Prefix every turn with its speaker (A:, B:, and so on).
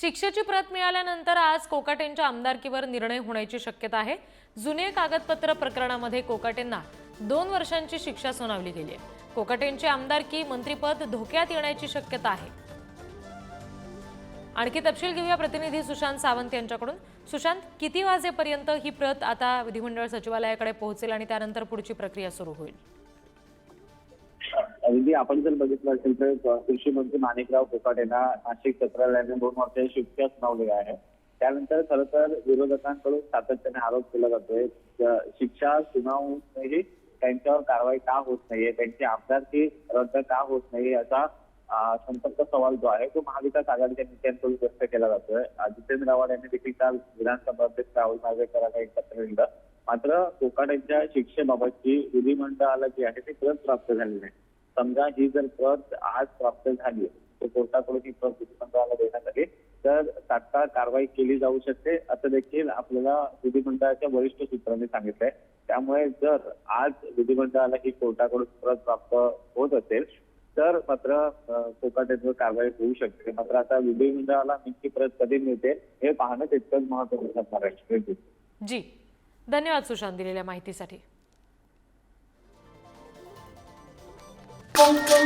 A: शिक्षेची प्रत मिळाल्यानंतर आज कोकाटेंच्या आमदारकीवर निर्णय होण्याची शक्यता आहे. जुने कागदपत्र प्रकरणामध्ये कोकाटेंना दोन वर्षांची शिक्षा सुनावली गेली आहे. कोकाटेंची आमदारकी मंत्रीपद धोक्यात येण्याची शक्यता आहे. आणखी तपशील घेऊया प्रतिनिधी सुशांत सावंत यांच्याकडून. सुशांत किती वाजेपर्यंत ही प्रत आता विधिमंडळ सचिवालयाकडे पोहोचेल आणि त्यानंतर पुढची प्रक्रिया सुरू होईल?
B: अगदी आपण जर बघितलं असेल तर कृषी मंत्री माणिकराव कोकाट यांना नाशिक सत्रालयाने दोन वर्षाची शिक्षा सुनावली आहे त्यानंतर खरं तर विरोधकांकडून सातत्याने आरोप केला जातोय. शिक्षा सुनावूनही त्यांच्यावर कारवाई का होत नाहीये? त्यांची आमदारकी रद्द का होत नाहीये याचा संपर्क सवाल जो आहे तो महाविकास आघाडीच्या नेत्यांकडून व्यक्त केला जातोय. जितेंद्र आव्हाड यांनी देखील काल विधानसभा अध्यक्ष राहुल नार्वेकरांना एक पत्र लिहिलं. मात्र कोकाट यांच्या शिक्षेबाबतची विधिमंडळाला जी आहे ती प्रत प्राप्त झाली नाही. समजा ही जर प्रत आज प्राप्त झाली तर कोर्टाकडून ही प्रत विधिमंडळाला देण्यात आली तर तात्काळ कारवाई केली जाऊ शकते असं देखील आपल्याला विधिमंडळाच्या वरिष्ठ सूत्रांनी सांगितलंय त्यामुळे जर आज विधिमंडळाला ही कोर्टाकडून प्रत प्राप्त होत असेल तर मात्र अं, कारवाई होऊ शकते. मात्र आता विधिमंडळाला नक्की प्रत कधी मिळते हे पाहणं तितकंच महत्वाचं ठरणार आहे.
A: जी. धन्यवाद सुशांत दिलेल्या माहितीसाठी. Thank you.